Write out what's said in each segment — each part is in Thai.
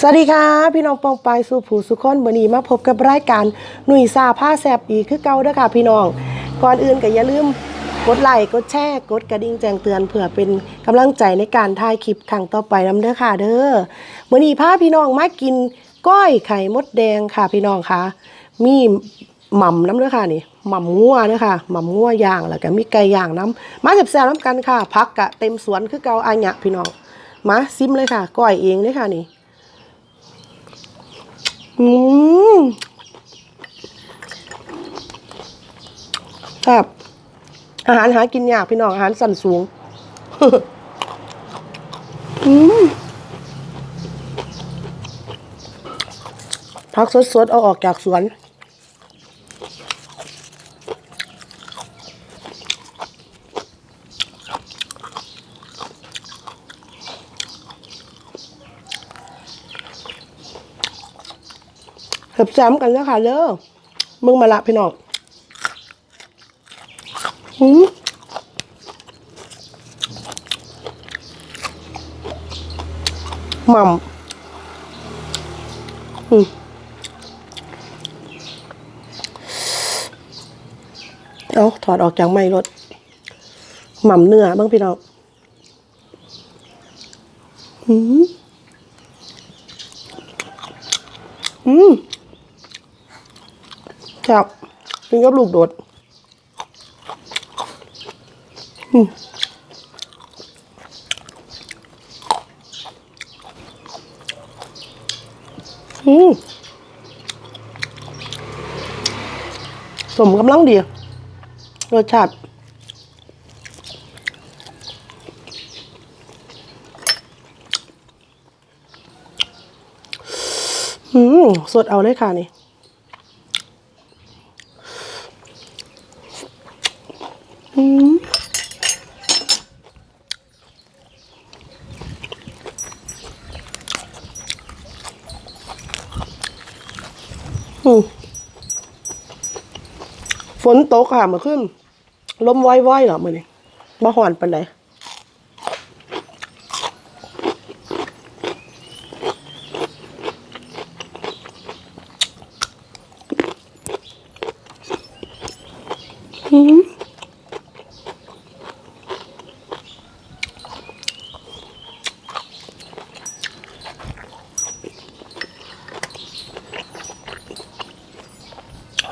สวัสดีค่ะ พี่น้องปองปายสุผูสุคนวันนี้มาพบกับรายการหนุ่ยซาผ้าแซบอีกคือเก่าเด้อค่ะพี่น้อง ก่อนอื่นก็อย่าลืมกดไลค์กดแชร์กดกระดิ่งแจ้งเตือนเพื่อเป็นกำลังใจในการถ่ายคลิปครั้งต่อไปนํเด้อค่ะ เด้อวันนี้พาพี่น้องมากินก้อยไข่มดแดงค่ะพี่น้องค่ะ มีหม่ำน้ำเด้อค่ะนี่หม่ำงัวเด้อค่ะหม่ำงัวย่างแล้วก็มีไก่ย่างน้ำมาแซ่บๆน้ำกันค่ะพักกะเต็มสวนคือเก่าอาญะพี่น้องมาซิมเลยค่ะก้อยเองเลยค่ะนี่ อืมครับ อาหารหากินยากพี่น้อง อาหารสั่นสูง อืมพักสดๆ เอาออกจากสวน เห็บซ้ำกันแล้วค่ะเด้อมึงมาละพี่น้องหืมหม่ำอืมเอาถอดออกจากไม้รถหม่ำเนื้อบ้างพี่น้องอืมอืม ครับกินกับลูกโดดอืมอืมสมกำลังดีรสชาติอืมสดเอาเลยค่ะนี่ อืมอืม ฝนตกค่ะมาขึ้นลมว้อยๆเหรอมือนี่มาหอนปันไดอืม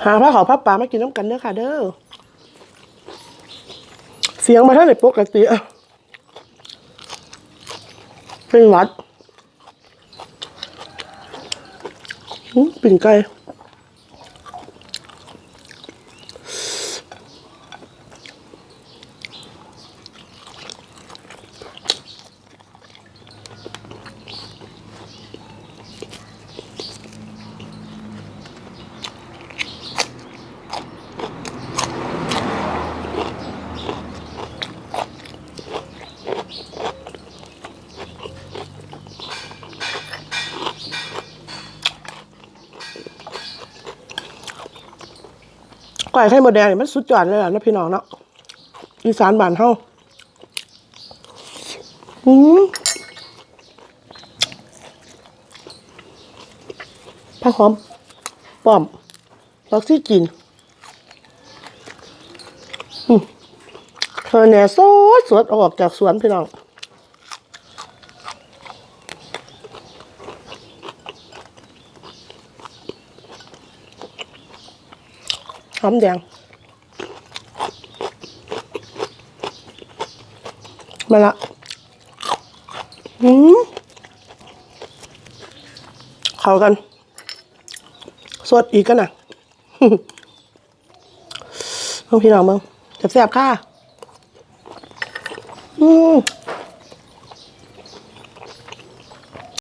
หาผ้าขาวผ้าป่ามากินน้ำกันเด้อค่ะ เด้อ เสียงมาเท่าไหร่ปกติอะเป็นวัดปิ่งไก่ ก้อยไข่มดแดงนี่มันสุดยอดเลยอะนะพี่น้องเนาะอีสานบ้านเฮาอืมผักหอมป้อมดอกซี่กินอืมเธอเนี่ยสดสดออกจากสวนพี่น้อง หอมแดงมาละอืมเข้ากัน สดอีกกันนะเพิ่งพี่น้องมึงแซ่บๆค่ะ อืม